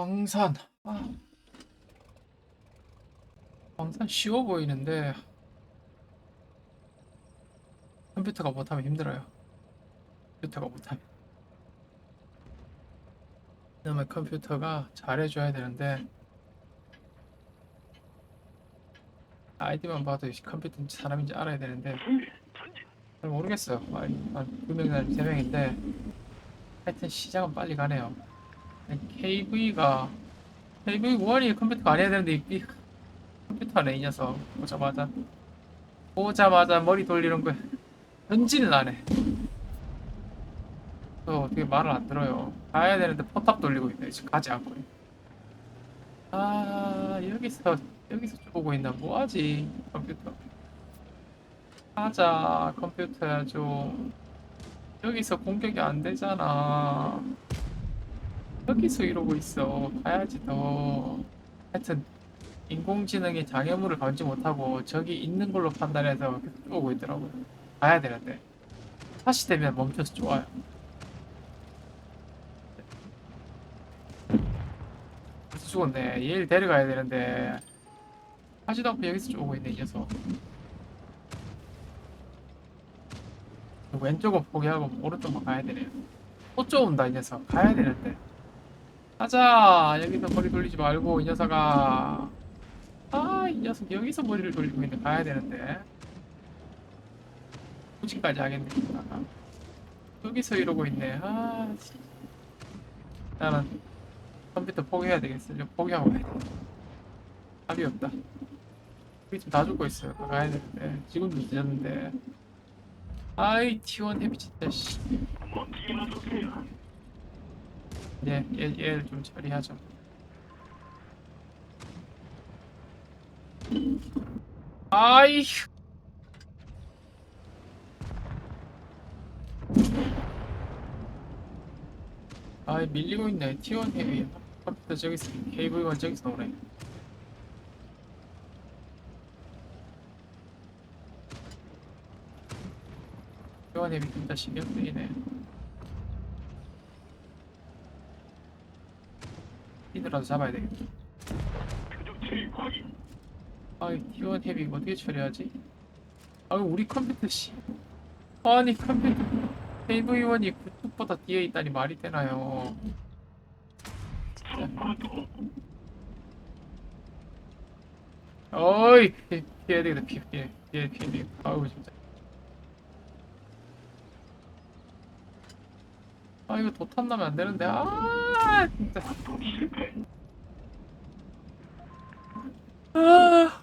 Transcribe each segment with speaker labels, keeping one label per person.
Speaker 1: 광산. 아. 광산 쉬워 보이는데 컴퓨터가 못하면 힘들어요. 컴퓨터가 못하면. 그러면 컴퓨터가 잘해줘야 되는데 아이디만 봐도 이 컴퓨터인지 사람인지 알아야 되는데 잘 모르겠어요. 한두 명이나 세 명인데 하여튼 시작은 빨리 가네요. KV가 KV1이 컴퓨터가 아니어야 되는데 이, 이 컴퓨터네 이 녀석 보자마자 보자마자 머리 돌리는 거 현진을 안 해. 또 어떻게 말을 안 들어요. 가야 되는데 포탑 돌리고 있네. 지금 가지 않고. 아 여기서 여기서 쪼고 있나 뭐하지 컴퓨터. 하자 컴퓨터야 좀. 여기서 공격이 안 되잖아. 여기서 이러고 있어. 가야지 너. 하여튼 인공지능이 장애물을 감지 못하고 저기 있는 걸로 판단해서 쪼고 있더라고요. 가야 되는데 다시 되면 멈춰서 좋아요. 벌써 죽었네. 얘를 데려가야 되는데 하지도 않고 여기서 쪼고 있네 이 녀석. 왼쪽은 포기하고 오른쪽만 가야 되네요. 또 쪼온다 이 녀석. 가야 되는데. 가자. 여기서 머리 돌리지 말고 이 녀석아. 아 이 녀석 여기서 머리를 돌리고 있는데 가야 되는데. 후진까지 하겠네. 아, 여기서 이러고 있네. 아, 씨. 나는 컴퓨터 포기해야 되겠어. 이거 포기하고 가야 돼. 답이 없다. 여기 지금 다 죽고 있어요. 다 가야 되는데. 지금도 늦었는데. 아이, T1 헤비 진짜, 씨. 네, 얘, 얘를 좀 처리하죠. 아이, 아 밀리고 있네. T1 헤비 컴퓨터 저기서 KV1 저기서 오네. T1 헤비 진짜 신경 쓰이네 히드라도 잡아야 되겠다. 아이 T1 헤비 어떻게 처리하지? 아 우리 컴퓨터 씨. 아니 컴퓨터. KV1이 그쪽보다 뒤에 있다니 말이 되나요? 어이 피, 피해야 되겠다. 피해 피해 피해 피해 피해 아우 진짜. 아 이거 도탄 나면 안 되는데. 아 진짜. 아.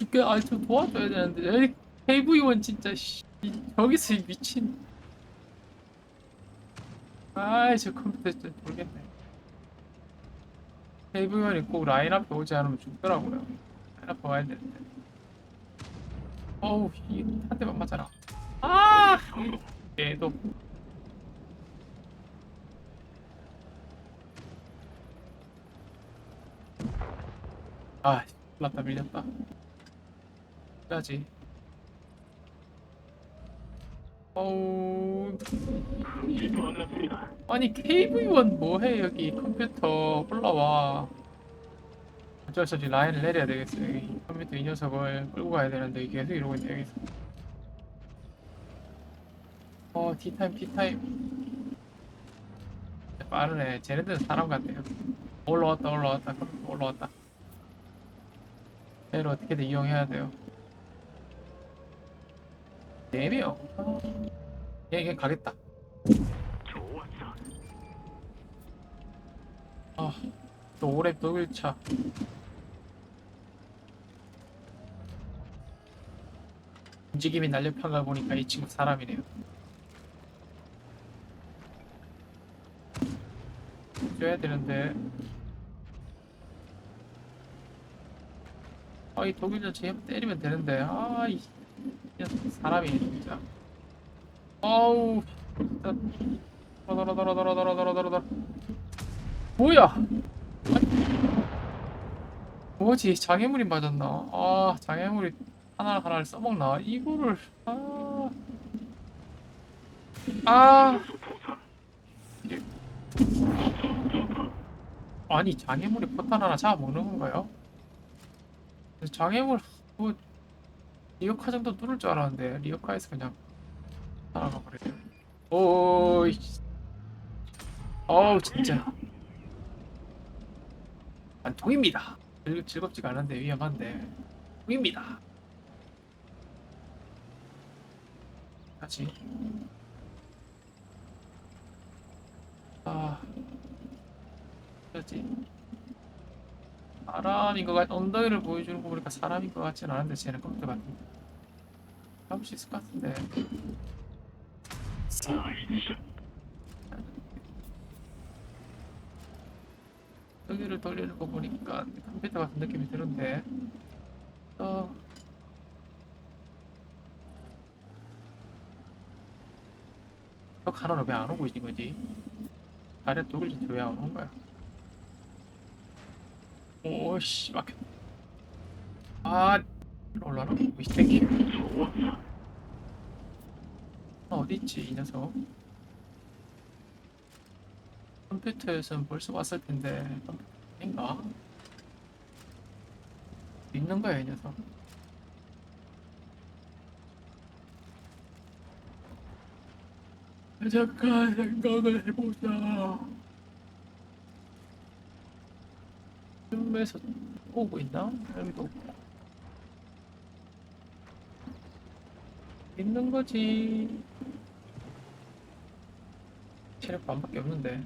Speaker 1: 이게 아좀 도와줘야 되는데. 에이, KV1 진짜 씨 여기서 이 미친. 아이 저 컴퓨터 진짜 모르겠네. KV1이 꼭 라인 앞에 오지 않으면 죽더라고요. 라인 앞에 와야 되는데. 어우 이한 대만 맞아라. 아! 얘도 아 밀렸다 밀렸다. 빼야지. 어우. 아니 KV1 뭐해 여기 컴퓨터 올라와. 어쩔 수 없이 라인을 내려야 되겠어 여기. 컴퓨터 이 녀석을 끌고 가야 되는데 계속 이러고 있네 여기서. 어 티타임 티타임. 빠르네. 쟤네들은 사람 같네요. 올라왔다 올라왔다 올라왔다 얘를 어떻게든 이용해야 돼요 4명 얘, 얘 가겠다 아, 또 올해 또 1차. 움직임이 날렵한 걸 보니까 이 친구 사람이네요. 줘야 되는데. 아, 이 독일전 제 때리면 되는데. 아, 이, 이 녀석 사람이네, 진짜. 아우, 진짜. 더더더더더더더더더더. 뭐야? 뭐지? 장애물이 맞았나? 아, 장애물이 하나 하나를 써먹나? 이거를 아, 아, 아니 장애물이 포탄 하나 잡아먹는 건가요? 장애물 뭐 리어카 정도 뚫을 줄 알았는데 리어카에서 그냥 따라가 버려요. 오이 어우 진짜 안 통입니다. 즐, 즐겁지가 않은데 위험한데 통입니다. 다시 아 뭐지? 사람인 것 같, 엉덩이를 보여주는 거 보니까 사람인 것 같지는 않은데 쟤는 컴퓨터 같은데 잡을 수 있을 것 같은데 여기를 돌리는 거 보니까 컴퓨터 같은 느낌이 드는데 어벽 하나는 왜안 오고 있는 거지? 아래 독일지 왜안 오는 거야? 오씨 막혔. 아 올라라. 미스테이크. 아, 어디 있지 이 녀석? 컴퓨터에서는 벌써 왔을 텐데 인가? 있는 거야 이 녀석. 잠깐 생각을 해보자. 쯤에서 오고 있나? 여기도. 있는 거지. 체력 반밖에 없는데.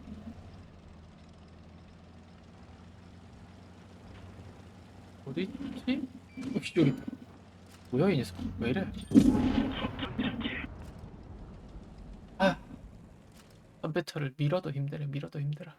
Speaker 1: 어디 있지? 혹시 여기 있다. 뭐야 이 녀석? 왜 이래? 아, 컴퓨터를 밀어도 힘드네. 밀어도 힘들어.